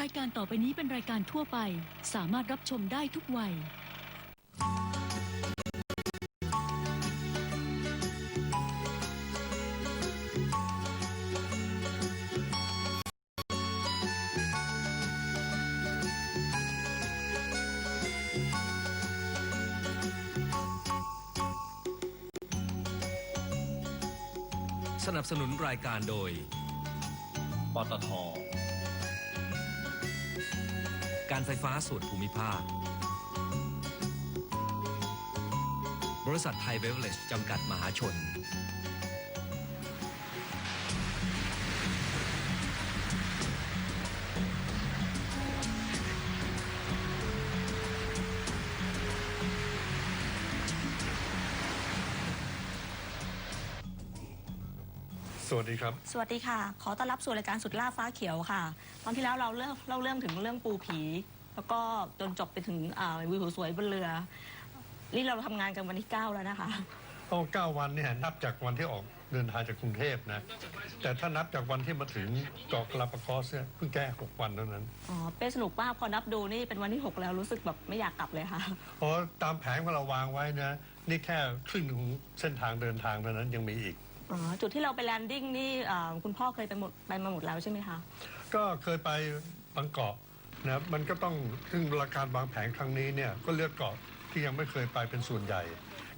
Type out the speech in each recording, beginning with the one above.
รายการต่อไปนี้เป็นรายการทั่วไป สามารถรับชมได้ทุกวัย สนับสนุนรายการโดย ปตท การไฟฟ้าส่วนภูมิภาค บริษัทไทยเบเวอร์เลจจำกัดมหาชน วัสดีครับ สวัสดีค่ะ ขอต้อนรับสู่รายการสุดล่าฟ้าเขียวค่ะ ตอนที่แล้วเราเล่าเล่าเรื่องถึงเรื่องปูผี แล้วก็จนจบไปถึงอ่าวิวสวยบนเรือ นี่เราทำงานกันวันที่9แล้วนะคะโอ้เก้าวันเนี่ยนับจากวันที่ออกเดินทางจากกรุงเทพนะ แต่ถ้านับจากวันที่มาถึงเกาะกาลาปากอสเนี่ยเพิ่งแก้หกวันเท่านั้นอ๋อ เป้สนุกมากพอนับดูนี่เป็นวันที่6แล้วรู้สึกแบบไม่อยากกลับเลยค่ะ เพราะตามแผนของเราวางไว้นะ นี่แค่ครึ่งหนึ่งของเส้นทางเดินทางเท่านั้นยังมีอีก อ๋อจุดที่เราไปแลนดิ้งนี่อ่าคุณพ่อเคยไปหมดไปมาหมดแล้วใช่ไหมคะ ก็เคยไปบางเกาะนะมันก็ต้องซึ่งราการวางแผนครั้งนี้เนี่ยก็เลือกเกาะที่ยังไม่เคยไปเป็นส่วนใหญ่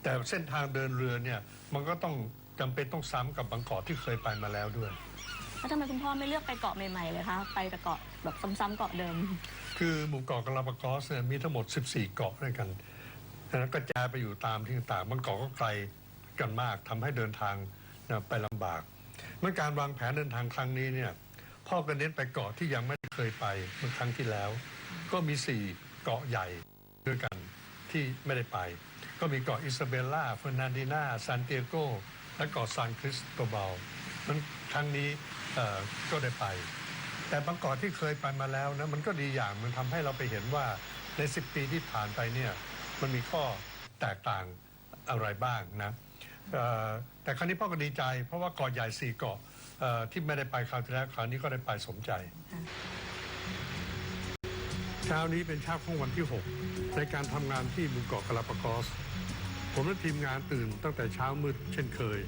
แต่เส้นทางเดินเรือเนี่ยมันก็ต้องจำเป็นต้องซ้ำกับบางเกาะที่เคยไปมาแล้วด้วย แล้วทำไมคุณพ่อไม่เลือกไปเกาะใหม่ๆเลยคะไปแต่เกาะแบบซ้ำๆเกาะเดิม คือหมู่เกาะกาลาปากอสเนี่ยมีทั้งหมด 14 เกาะด้วยกันนะกระจายไปอยู่ตามที่ต่างๆบางเกาะก็ไกลกันมากทำให้เดินทาง นะไปลำบากมื่อการวางแผนเดินทางครั้งนี้เนี่ย พ่อก็เน้นไปเกาะที่ยังไม่เคยไปเมื่อครั้งที่แล้ว ก็มี4เกาะใหญ่ด้วยกันที่ไม่ได้ไป ก็มีเกาะอิซาเบลล่าเฟอร์นันดินาซานเตียโก และเกาะซานคริสโตเบามันครั้งนี้ก็ได้ไป แต่บางเกาะที่เคยไปมาแล้วนะมันก็ดีอย่างมันทำให้เราไปเห็นว่าใน 10 ปีที่ผ่านไปเนี่ยมันมีข้อแตกต่างอะไรบ้างนะ แต่ครั้งนี้พ่อก็ดีใจ เพราะว่าเกาะใหญ่สี่เกาะที่ไม่ได้ไปคราวที่แล้วคราวนี้ก็ได้ไปสมใจ เช้านี้เป็นเช้าของวันที่ 6 ในการทำงานที่หมู่เกาะกาลาปากอส ผมและทีมงานตื่นตั้งแต่เช้ามืดเช่นเคย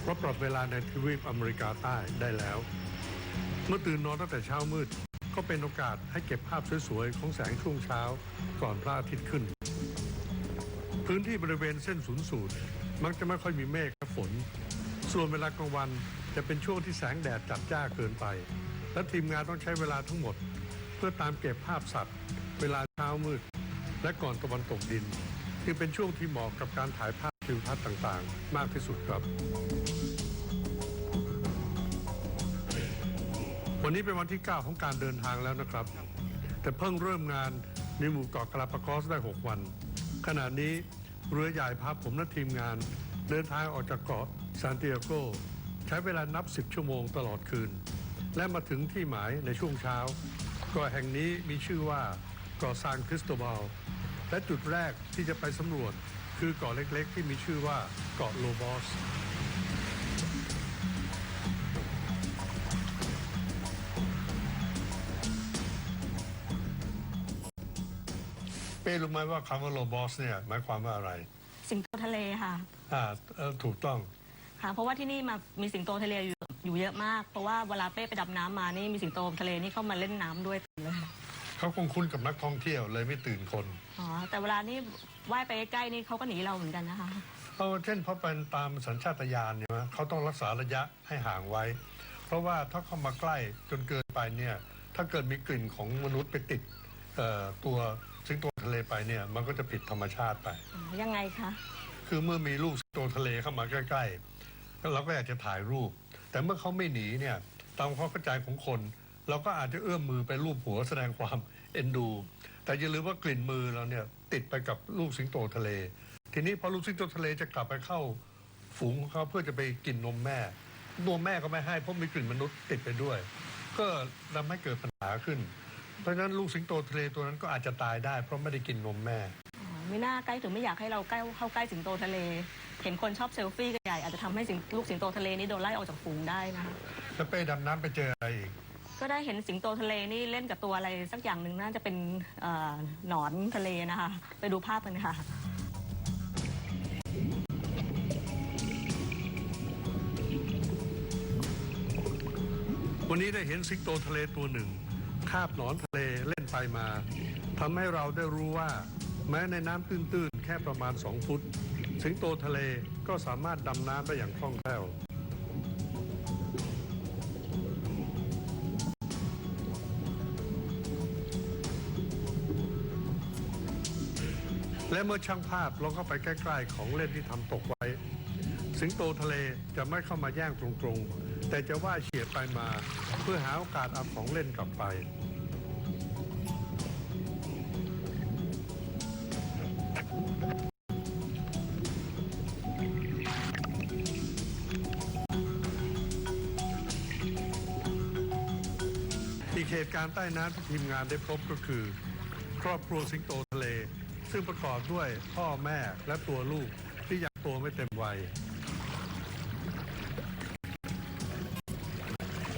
เพราะปรับเวลาในทวีปอเมริกาใต้ได้แล้ว เมื่อตื่นนอนตั้งแต่เช้ามืด ก็เป็นโอกาสให้เก็บภาพสวยๆของแสงช่วงเช้าก่อนพระอาทิตย์ขึ้น พื้นที่บริเวณเส้นศูนย์สูตร มักจะไม่ค่อยมีเมฆและฝน ส่วนเวลากลางวันจะเป็นช่วงที่แสงแดดจัดจ้าเกินไป และทีมงานต้องใช้เวลาทั้งหมด เพื่อตามเก็บภาพสัตว์ เวลาเช้ามืด และก่อนตะวันตกดินจึงเป็นช่วงที่เหมาะกับการถ่ายภาพทิวทัศน์ต่างๆ มากที่สุดครับ วันนี้เป็นวันที่ 9 ของการเดินทางแล้วนะครับ แต่เพิ่งเริ่มงานในหมู่เกาะกาลาปากอสได้ 6 วัน ขณะนี้ เรือใหญ่พาผมและทีมงาน เดินทางออกจากเกาะซานติอาโก ใช้เวลานับ 10 ชั่วโมงตลอดคืน และมาถึงที่หมายในช่วงเช้าเกาะแห่งนี้มีชื่อว่าเกาะซานคริสโตบาลและจุดแรกที่จะไปสำรวจคือเกาะเล็กๆ ที่มีชื่อว่าเกาะโลบอส ป้รู้ไหมว่าคำว่าโลบอสเนี่ยหมายความว่าอะไร สิงโตทะเลค่ะอ่าเอ่อถูกต้องค่ะ เพราะว่าที่นี่มามีสิงโตทะเลอยู่อยู่เยอะมาก เพราะว่าเวลาเป้ไปดำน้ำมานี่มีสิงโตทะเลนี่เข้ามาเล่นน้ำด้วยเต็มเลยเขาคงคุ้นกับนักท่องเที่ยวเลยไม่ตื่นคน อ๋อแต่เวลานี่ว่ายไปใกล้ๆนี่เขาก็หนีเราเหมือนกันนะคะเพราะว่าเช่นเพราะเป็นตามสัญชาตญาณเนี่ยนะเขาต้องรักษาระยะให้ห่างไว้ เพราะว่าถ้าเข้ามาใกล้จนเกินไปเนี่ย ถ้าเกิดมีกลิ่นของมนุษย์ไปติดเอ่อตัว สิงโตทะเลไปเนี่ยมันก็จะผิดธรรมชาติไปอ๋อยังไงคะ คือเมื่อมีลูกสิงโตทะเลเข้ามาใกล้ๆเราก็อยากจะถ่ายรูป แต่เมื่อเขาไม่หนีเนี่ยตามความเข้าใจของคน เราก็อาจจะเอื้อมมือไปรูปหัวแสดงความเอ็นดู แต่อย่าลืมว่ากลิ่นมือเราเนี่ยติดไปกับลูกสิงโตทะเล ทีนี้พอลูกสิงโตทะเลจะกลับไปเข้าฝูงของเขาเพื่อจะไปกินนมแม่นมแม่ก็ไม่ให้เพราะมีกลิ่นมนุษย์ติดไปด้วย ก็ทำให้เกิดปัญหาขึ้น เพราะฉะนั้นลูกสิงโตทะเลตัวนั้นก็อาจจะตายได้ เพราะไม่ได้กินนมแม่ อ๋อไม่น่าใกล้ถึงไม่อยากให้เราใกล้เข้าใกล้สิงโตทะเล เห็นคนชอบเซลฟี่กันใหญ่อาจจะทำให้สิงลูกสิงโตทะเลนี้โดนไล่ออกจากฝูงได้นะคะแล้วเป้ดำน้ำไปเจออะไรอีก ก็ได้เห็นสิงโตทะเลนี่เล่นกับตัวอะไรสักอย่างหนึ่งน่าจะเป็นเอ่อหนอนทะเลนะคะ ไปดูภาพกันค่ะ วันนี้ได้เห็นสิงโตทะเลตัวหนึ่ง คาบหนอนทะเลเล่นไปมาทำให้เราได้รู้ว่า แม้ในน้ำตื้นๆ แค่ประมาณ 2 ฟุต สิงโตทะเลก็สามารถดำน้ำได้อย่างคล่องแคล่วและเมื่อช่างภาพลองเข้าไปใกล้ ๆ ของเล่นที่ทำตกไว้ สิงโตทะเลจะไม่เข้ามาแย่งตรงๆ แต่จะว่าเฉียดไปมาเพื่อหาโอกาสเอาของเล่นกลับไป อีกเหตุการณ์ใต้น้ำที่ทีมงานได้พบก็คือ ครอบครัวสิงโตทะเล ซึ่งประกอบด้วยพ่อแม่และตัวลูกที่ยังโตไม่เต็มวัย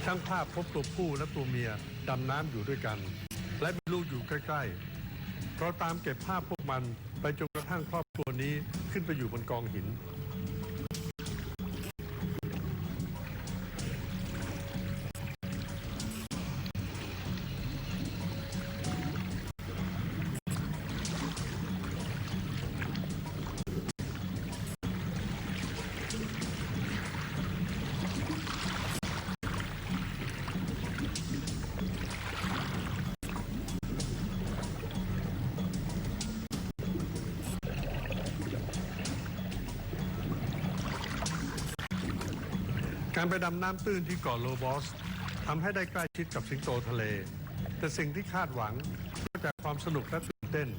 ช่างภาพพบตัวผู้และตัวเมียดำน้ำอยู่ด้วยกัน และมีลูกอยู่ใกล้ๆเราตามเก็บภาพพวกมันไปจนกระทั่งครอบครัวนี้ขึ้นไปอยู่บนกองหิน การไปดำน้ำตื้นที่เกาะโลบอสทำให้ได้ใกล้ชิดกับสิงโตทะเล แต่สิ่งที่คาดหวังนอกจากความสนุกและตื่นเต้น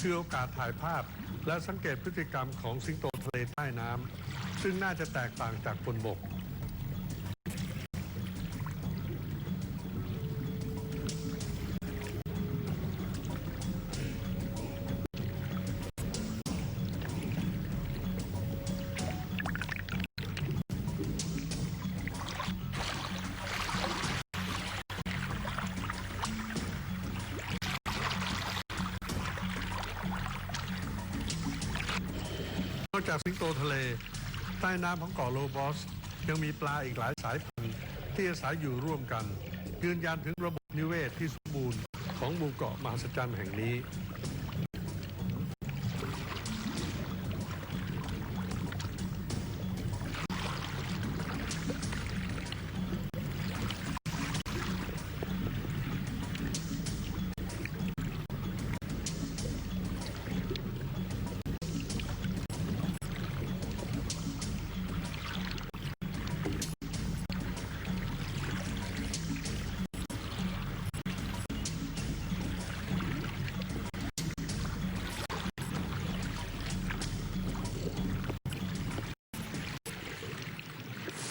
คือโอกาสถ่ายภาพ และสังเกตพฤติกรรมของสิงโตทะเลใต้น้ำซึ่งน่าจะแตกต่างจากบนบก อกจากสิงโตทะเล ใต้น้ำของเกาะโลบอส ยังมีปลาอีกหลายสายพันธุ์ที่อาศัยอยู่ร่วมกัน ยืนยันถึงระบบนิเวศที่สมบูรณ์ของหมู่เกาะมหัศจรรย์แห่งนี้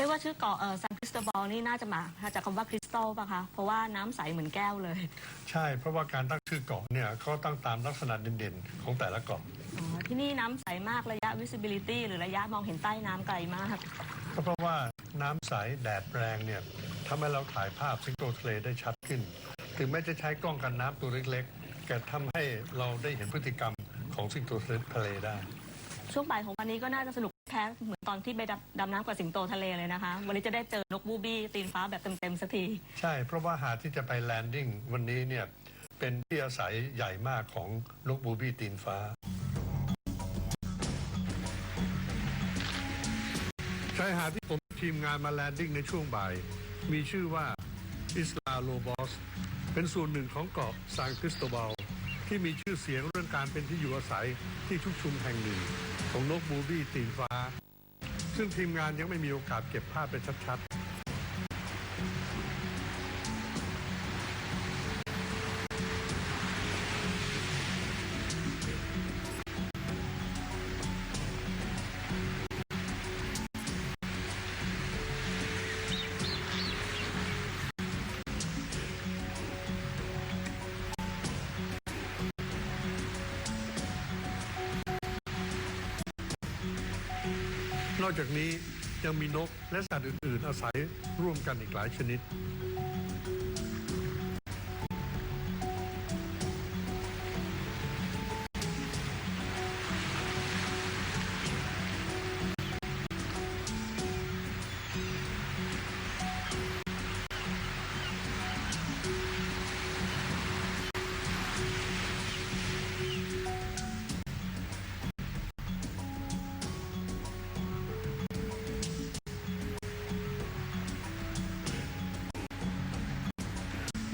ยกว่าชื่อเกาะเออซันคริสโตบอลนี่น่าจะมาจากคำว่าคริสตัลป่ะคะ เพราะว่าน้ำใสเหมือนแก้วเลย ใช่ เพราะว่าการตั้งชื่อเกาะเนี่ยเขาตั้งตามลักษณะเด่นๆ ของแต่ละเกาะอ๋อที่นี่น้ำใสมากระยะ visibility หรือระยะมองเห็นใต้น้ำไกลมากก็เพราะว่าน้ำใสแดดแรงเนี่ยทำให้เราถ่ายภาพสิงโตทะเลได้ชัดขึ้น ถึงแม้จะใช้กล้องกันน้ำตัวเล็กๆแต่ทำให้เราได้เห็นพฤติกรรมของสิงโตทะเลได้ ช่วงบ่ายของวันนี้ก็น่าจะสนุกแท้เหมือนตอนที่ไปดำดำน้ำกับสิงโตทะเลเลยนะคะ วันนี้จะได้เจอนกบูบี้ตีนฟ้าแบบเต็มๆสักที ใช่ เพราะว่าหาดที่จะไปแลนดิ้งวันนี้เนี่ยเป็นที่อาศัยใหญ่มากของนกบูบี้ตีนฟ้า ชายหาดที่ผมทีมงานมาแลนดิ้งในช่วงบ่าย มีชื่อว่าอิสลาโลบอส เป็นส่วนหนึ่งของเกาะซานคริสโตบาลที่มีชื่อเสียงเรื่องการเป็นที่อยู่อาศัยที่ชุกชุมแห่งหนึ่ง ของนกบูบี้ตีนฟ้า ซึ่งทีมงานยังไม่มีโอกาสเก็บภาพไปชัดๆ ยังมีนกและสัตว์อื่น ๆ อาศัยร่วมกันอีกหลายชนิด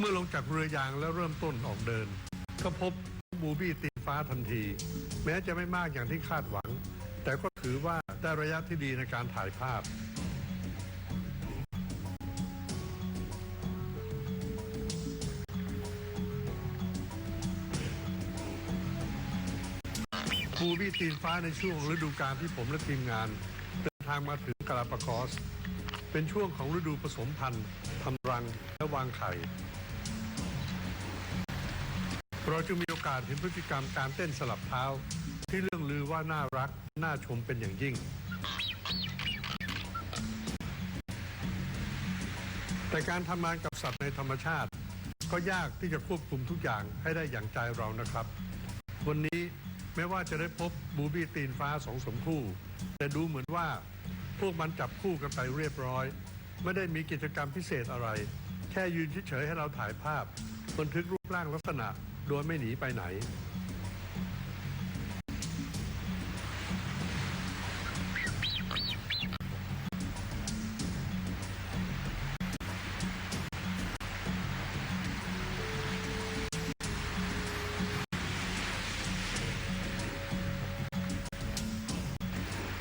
เมื่อลงจากเรือยางแล้วเริ่มต้นออกเดิน ก็พบบูบี้ตีนฟ้าทันที แม้จะไม่มากอย่างที่คาดหวัง แต่ก็ถือว่าได้ระยะที่ดีในการถ่ายภาพ บูบี้ตีนฟ้าในช่วงฤดูกาลที่ผมและทีมงาน เดินทางมาถึงกาลาปากอส เป็นช่วงของฤดูผสมพันธุ์ทำรังและวางไข่ เราจึงมีโอกาสเห็นพฤติกรรมการเต้นสลับเท้า ที่เรื่องลือว่าน่ารัก น่าชมเป็นอย่างยิ่ง แต่การทำงานกับสัตว์ในธรรมชาติ ก็ยากที่จะควบคุมทุกอย่างให้ได้อย่างใจเรานะครับ วันนี้แม้ว่าจะได้พบบูบี้ตีนฟ้าสองสมคู่ แต่ดูเหมือนว่าพวกมันจับคู่กันไปเรียบร้อย ไม่ได้มีกิจกรรมพิเศษอะไร แค่ยืนเฉยๆให้เราถ่ายภาพบันทึกรูปร่างลักษณะ โดยไม่หนีไปไหน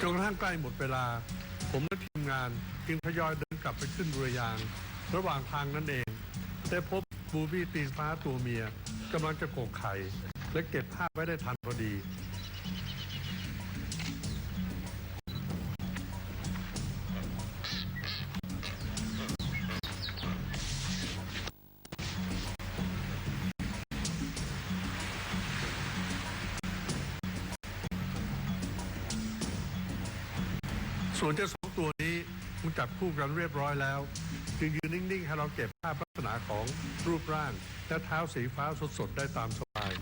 จนกระทั่งใกล้หมดเวลา ผมและทีมงานจึงทยอยเดินกลับไปขึ้นเรือยาง ระหว่างทางนั่นเอง ได้พบบูบี้ตีนฟ้าตัวเมีย กำลังจะโกกไข่ และเก็บภาพไว้ได้ทันพอดี ส่วนเจ้าสองตัวนี้มันจับคู่กันเรียบร้อยแล้ว จึงยืนนิ่ง ๆ ให้เราเก็บภาพลักษณะของรูปร่าง และเท้าสีฟ้าสด ๆ ได้ตามสบาย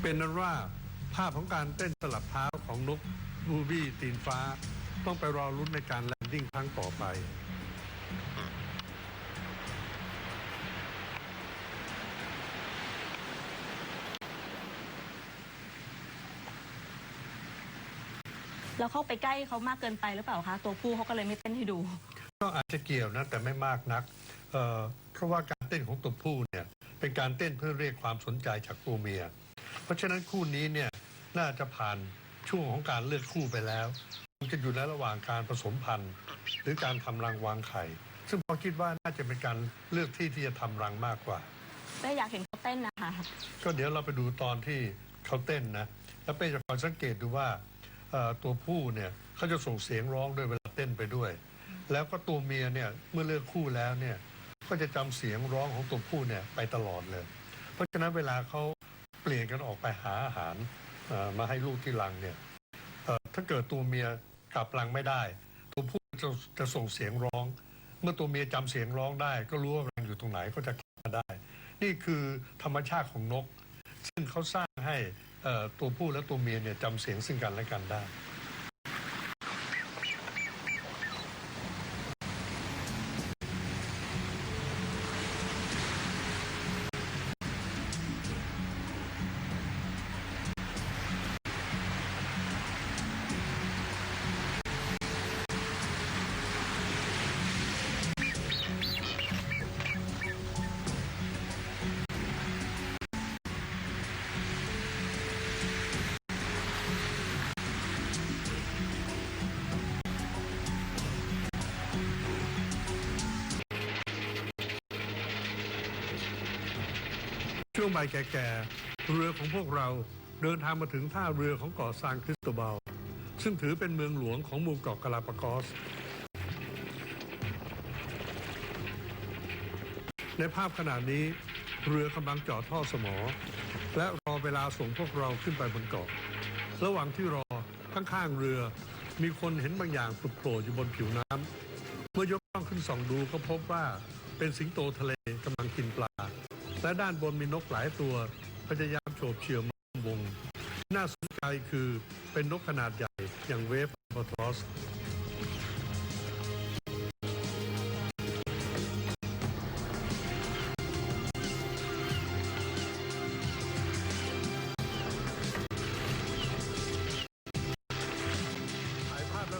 เป็นนั้นว่าภาพของการเต้นสลับเท้าของนกบูบี้ตีนฟ้า ต้องไปรอรุ้นในการแลนดิ้งครั้งต่อไป เราเข้าไปใกล้เขามากเกินไปหรือเปล่าคะตัวผู้เขาก็เลยไม่เต้นให้ดู ก็อาจจะเกี่ยวนะแต่ไม่มากนักเอ่อเพราะว่าการเต้นของตัวผู้เนี่ยเป็นการเต้นเพื่อเรียกความสนใจจากตัวเมีย เพราะฉะนั้นคู่นี้เนี่ยน่าจะผ่านช่วงของการเลือกคู่ไปแล้วมันจะอยู่ในระหว่างการผสมพันธุ์ หรือการทำรังวางไข่ ซึ่งพอคิดว่าน่าจะเป็นการเลือกที่ที่จะทำรังมากกว่าได้อยากเห็นเขาเต้นนะคะ ก็เดี๋ยวเราไปดูตอนที่เขาเต้นนะ แล้วเป้จะคอยสังเกตดูว่าเอ่อ ตัวผู้เนี่ยเขาจะส่งเสียงร้องด้วยเวลาเต้นไปด้วย แล้วก็ตัวเมียเนี่ยเมื่อเลือกคู่แล้วเนี่ยก็จะจำเสียงร้องของตัวผู้เนี่ยไปตลอดเลย เพราะฉะนั้นเวลาเขาเปลี่ยนกันออกไปหาอาหารเอ่อมาให้ลูกที่รังเนี่ยเอ่อถ้าเกิดตัวเมียกลับรังไม่ได้ ตัวผู้จะจะส่งเสียงร้อง เมื่อตัวเมียจำเสียงร้องได้ ก็รู้ว่ารังอยู่ตรงไหนก็จะกลับมาได้ นี่คือธรรมชาติของนก ซึ่งเขาสร้างให้เอ่อ ตัวผู้และตัวเมียเนี่ยจำเสียงซึ่งกันและกันได้ ช่วงบ่ายแก่ๆ เรือของพวกเราเดินทางมาถึงท่าเรือของเกาะซานคริสโตเบาลซึ่งถือเป็นเมืองหลวงของหมู่เกาะกาลาปากอส ในภาพขณะนี้เรือกำลังจอดท่อสมอ และรอเวลาส่งพวกเราขึ้นไปบนเกาะ ระหว่างที่รอข้างๆเรือมีคนเห็นบางอย่างผุดโผล่อยู่บนผิวน้ำเมื่อยกกล้องขึ้นส่องดูก็พบว่าเป็นสิงโตทะเลกำลังกินปลา และด้านบนมีนกหลายตัวพยายามโฉบเฉี่ยวมาวงน่าสนใจคือเป็นนกขนาดใหญ่อย่างเวฟบอทอส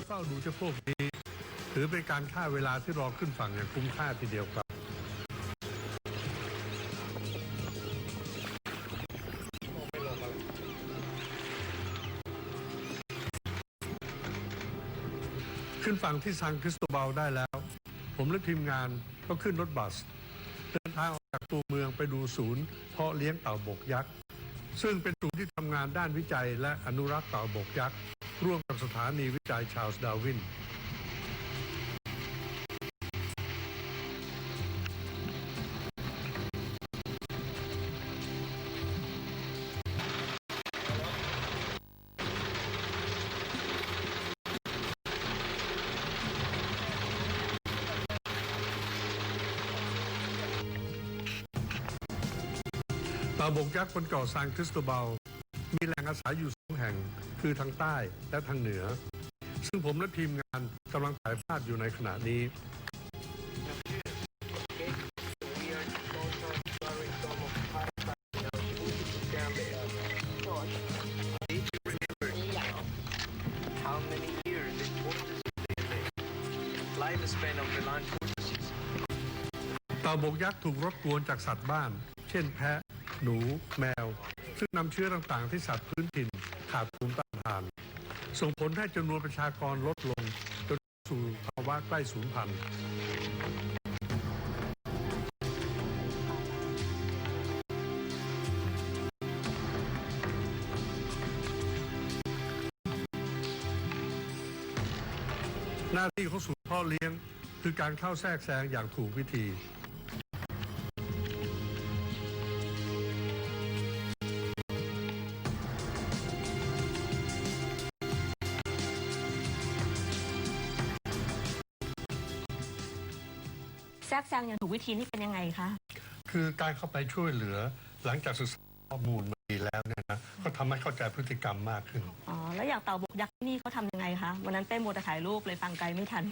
ผฝ้าดูเจ้าพวกนี้ ถือเป็นการฆ่าเวลาที่รอขึ้นฝั่งอย่างคุ้มค่าทีเดียวครับ ขึ้นฝั่งที่ซังคริสโตเบาได้แล้ว ผมและทีมงานก็ขึ้นรถบัส เดินทางออกจากตัวเมืองไปดูศูนย์ เพาะเลี้ยงเต่าบกยักษ์ ซึ่งเป็นศูนย์ที่ทำงานด้านวิจัยและอนุรักษ์เต่าบกยักษ์ ร่วมกับสถานีวิจัยชาลส์ดาวิน ต่าบกยักษ์บนเกาะซานคริสโตเบามีแหล่งอาศัยอยู่สองแห่งคือทางใต้และทางเหนือ ซึ่งผมและทีมงานกำลังถ่ายภาพอยู่ในขณะนี้ เต่าบกยักษ์ถูกรบกวนจากสัตว์บ้าน เช่นแพะ หนู แมว ซึ่งนำเชื้อต่างๆ ที่สัตว์พื้นถิ่นขาดภูมิต้านทาน ส่งผลให้จำนวนประชากรลดลง จนสู่ภาวะใกล้สูญพันธุ์หน้าที่ของศูนย์พ่อเลี้ยง คือการเข้าแทรกแซงอย่างถูกวิธี แทรกแซงอย่างถูกวิธีนี่เป็นยังไงคะคือการเข้าไปช่วยเหลือหลังจากศึกษาข้อมูลมาดีแล้วเนี่ยนะก็ทำให้เข้าใจพฤติกรรมมากขึ้น อ๋อแล้วอย่างเต่าบกยักษ์ที่นี่เขาทำยังไงคะวันนั้นเป้โมวแต่ถ่ายรูปเลยฟังไกลไม่ทัน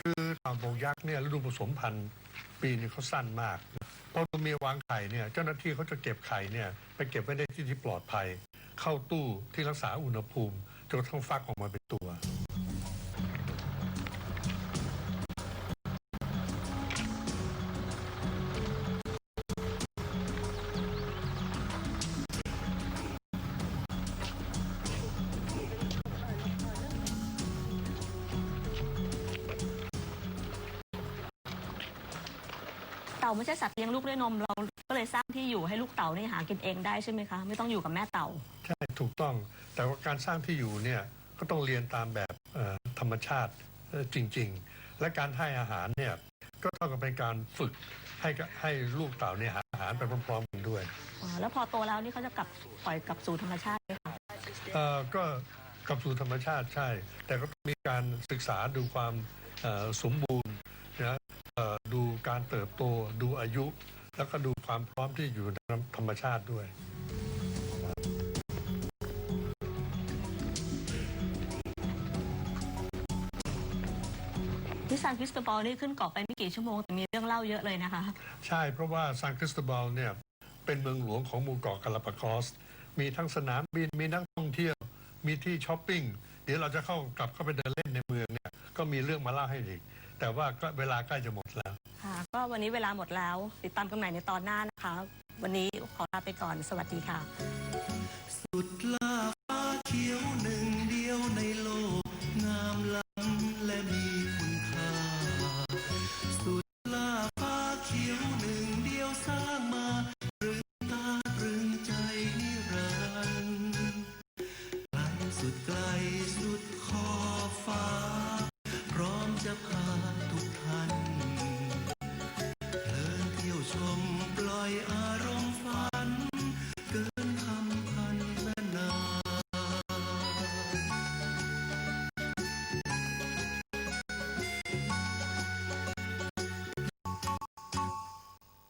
คือเต่าโบกยักษ์เนี่ยฤดูผสมพันธุ์ปีนี้เขาสั้นมากพอตัวเมียวางไข่เนี่ยเจ้าหน้าที่เขาจะเก็บไข่เนี่ยไปเก็บไว้ในที่ที่ปลอดภัย เข้าตู้ที่รักษาอุณหภูมิจนกระทั่งฟักออกมาเป็นตัว ต่าไม่ใช่สัตว์เลี้ยงลูกด้วยนม เราก็เลยสร้างที่อยู่ให้ลูกเต่านี่หากินเองได้ใช่ไหมคะ ไม่ต้องอยู่กับแม่เต่า ใช่ถูกต้อง แต่ว่าการสร้างที่อยู่เนี่ยก็ต้องเรียนตามแบบเอ่อธรรมชาติเอ่อจริง ๆ และการให้อาหารเนี่ยก็เท่ากับเป็นการฝึกให้กับให้ลูกเต่าเนี่ยหาอาหารไปพร้อมๆกันด้วยอ๋อแล้วพอโตแล้วนี่เขาจะกลับปล่อยกลับสู่ธรรมชาติไหมคะเอ่อก็กลับสู่ธรรมชาติใช่ แต่ก็ต้องมีการศึกษาดูความเอ่อสมบูรณ์ นะเอ่อดูการเติบโตดูอายุ แล้วก็ดูความพร้อมที่อยู่ในธรรมชาติด้วยที่ซานคริสโตบอลนี่ขึ้นเกาะไปไม่กี่ชั่วโมง แต่มีเรื่องเล่าเยอะเลยนะคะ ใช่เพราะว่าซานคริสโตบาลเนี่ยเป็นเมืองหลวงของหมู่เกาะกาลาปากอส มีทั้งสนามบินมีนักท่องเที่ยว มีที่ช้อปปิ้ง เดี๋ยวเราจะเข้ากลับเข้าไปเดินเล่นในเมืองเนี่ยก็มีเรื่องมาเล่าให้อีก แต่ว่าก็เวลาใกล้จะหมดแล้ว ค่ะ ก็วันนี้เวลาหมดแล้ว ติดตามกันใหม่ในตอนหน้านะคะ วันนี้ขอลาไปก่อนสวัสดีค่ะ สุดลาฟ้าเขียวหนึ่ง